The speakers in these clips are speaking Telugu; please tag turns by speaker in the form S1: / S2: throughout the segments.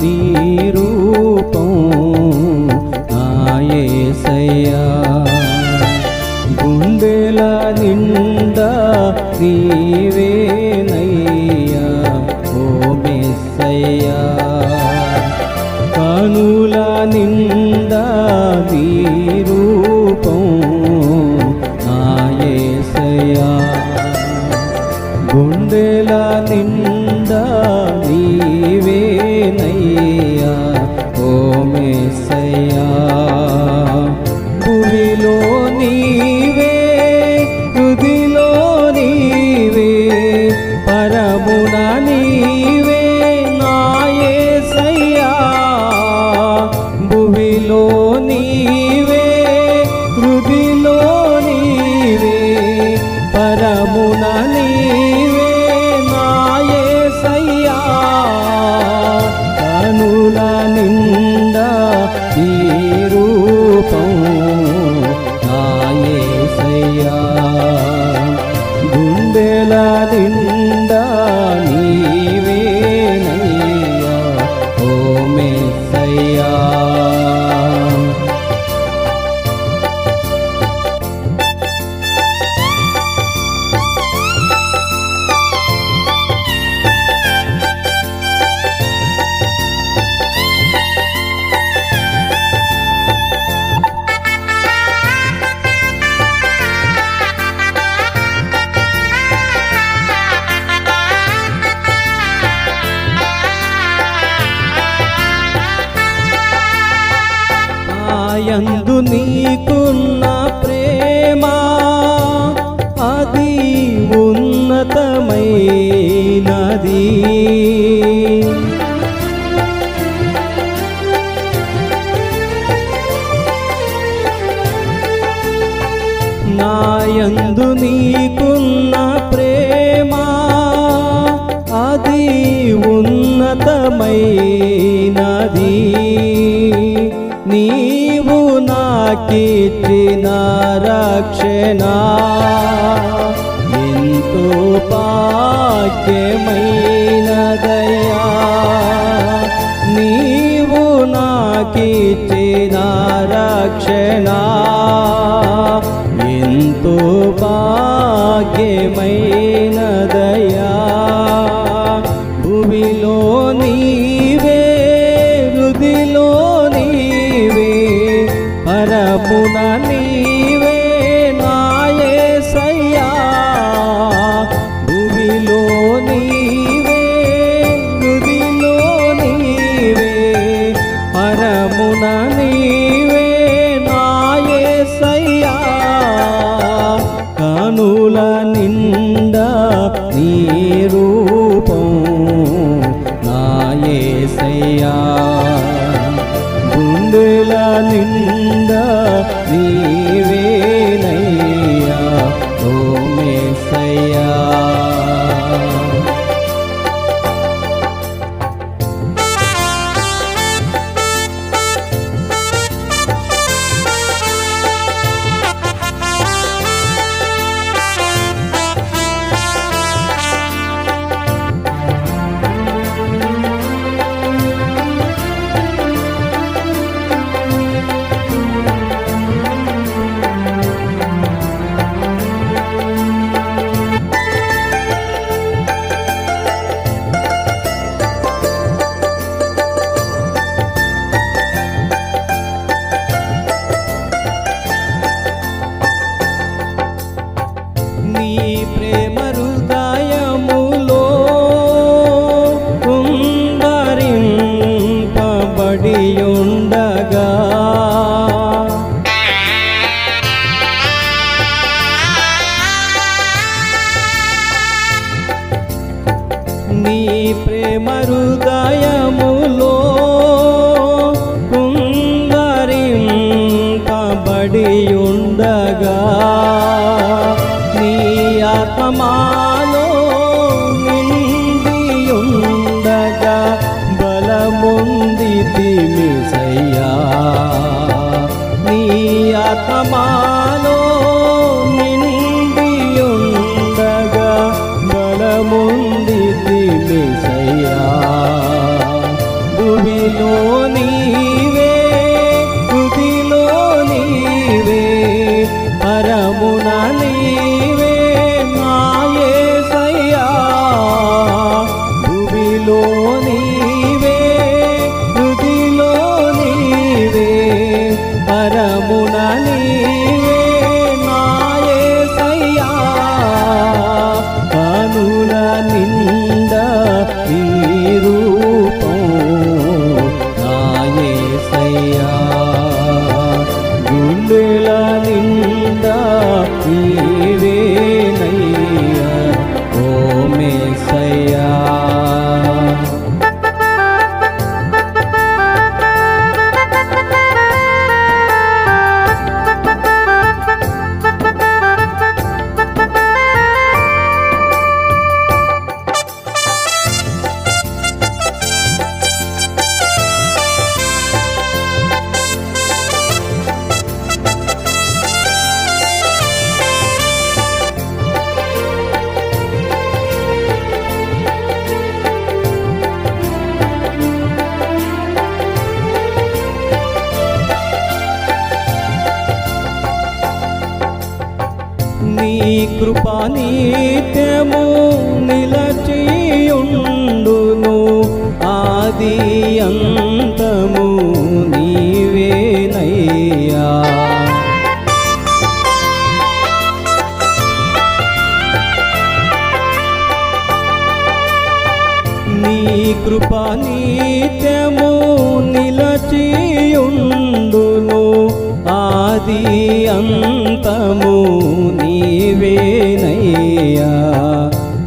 S1: me. 你 నీకున్న ప్రేమ అది ఉన్నతమైనది. నాయందు నీ నా ఎంతో పాక్యమైనదయా నీవు నాకిచ్చిన రక్షణ. ఎంతో భానుల నీ ప్రేమ హృదయములో కుందరింపబడి ఉండగా నీ ఆత్మమాలో నిండి ఉండగా బలముంది తిమిసయ్యా నీ ఆత్మమా కృపా నిత్యము నిలచియుండును. ఆది అంతము నీవేనయ్యా. నీ కృపా నిత్యము నిలచియుండు ఆది అంతము నీవేనయ్యా.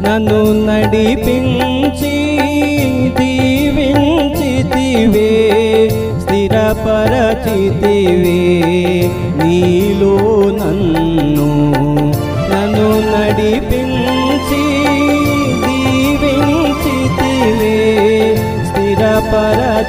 S1: నన్ను నడిపించి దీవించితివే స్థిరపరచితివే. నీలో నన్ను నన్ను నడిపించి దీవించితివే స్థిరపరచితివే.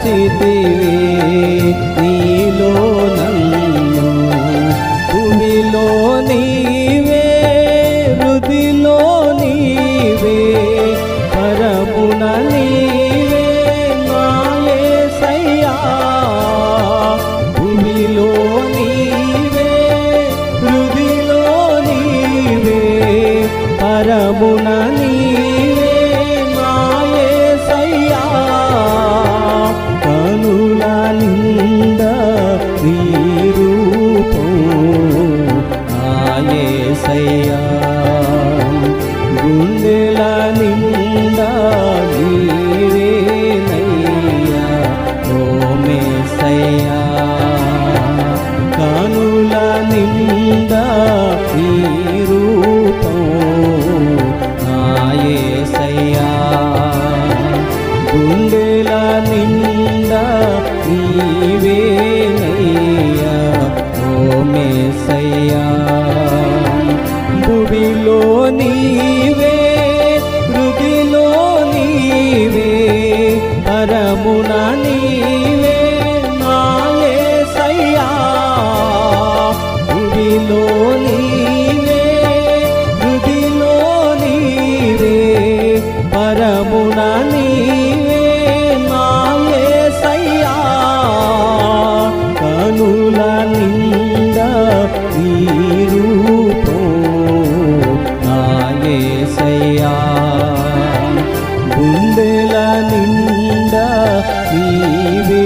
S1: మదిలో నీవే హృదిలో నీవే నరమున నీవే నాయే సయ్యా. గుడిలో నీవే హృదిలో నీవే పరము जीवे